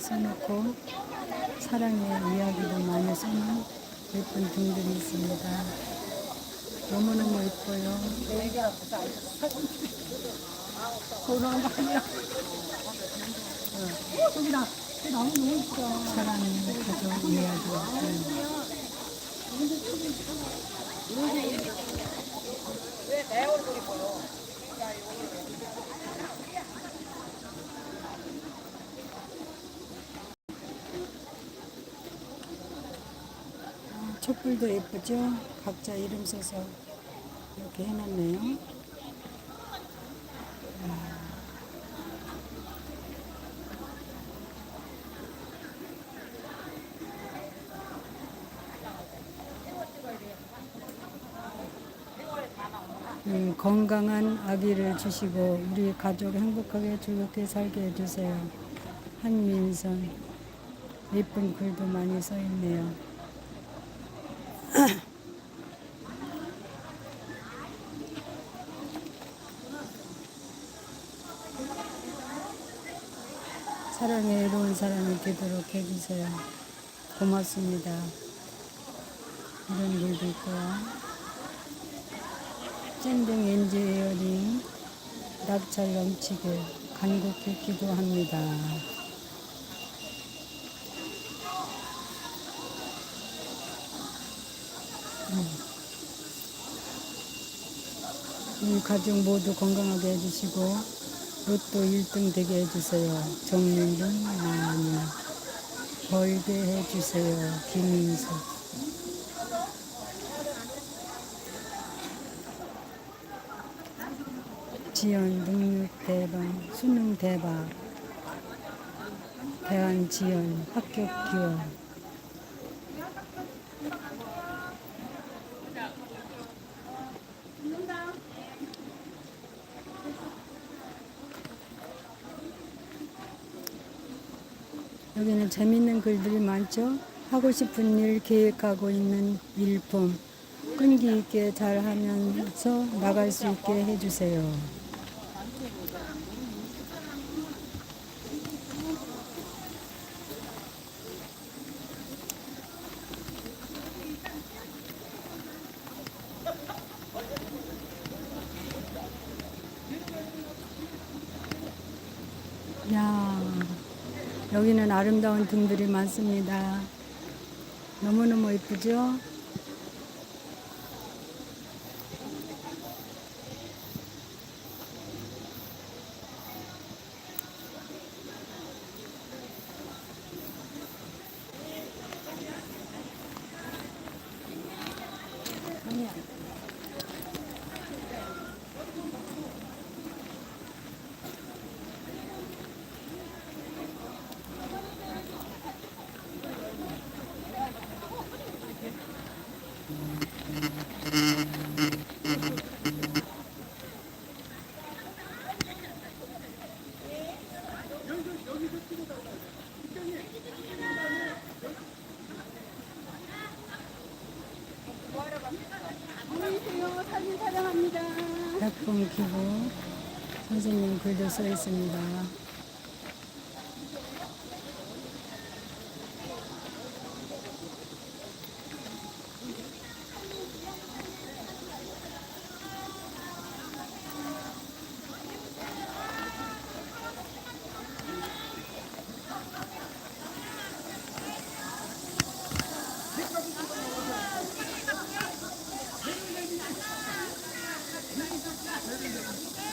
써놓고 사랑의 이야기도 많이 써놓은 예쁜 등들이 있습니다. 너무너무 예뻐요. 사랑의 가족 이야기. 음. 촛불도 예쁘죠? 각자 이름 써서 이렇게 해놨네요. 음, 건강한 아기를 주시고 우리 가족 행복하게 즐겁게 살게 해주세요. 한민선 예쁜 글도 많이 써 있네요. 사랑에 이로운 사람이 되도록 해주세요. 고맙습니다. 이런 글도 있고요. 쨍댕 엔지 에어링 낙찰 넘치게 간곡히 기도합니다. 우리 가족 모두 건강하게 해주시고 로또 1등 되게 해주세요. 정민준 마녀 벌게 해주세요. 김인수 지연 능력 대박 수능 대박 대한 지연 합격 기원 여기는 재밌는 글들이 많죠. 하고 싶은 일 계획하고 있는 일품 끈기 있게 잘 하면서 나갈 수 있게 해주세요. 야, 여기는 아름다운 등들이 많습니다. 너무너무 예쁘죠? 안녕하세요. 백봉 기부 선생님 글도 써 있습니다.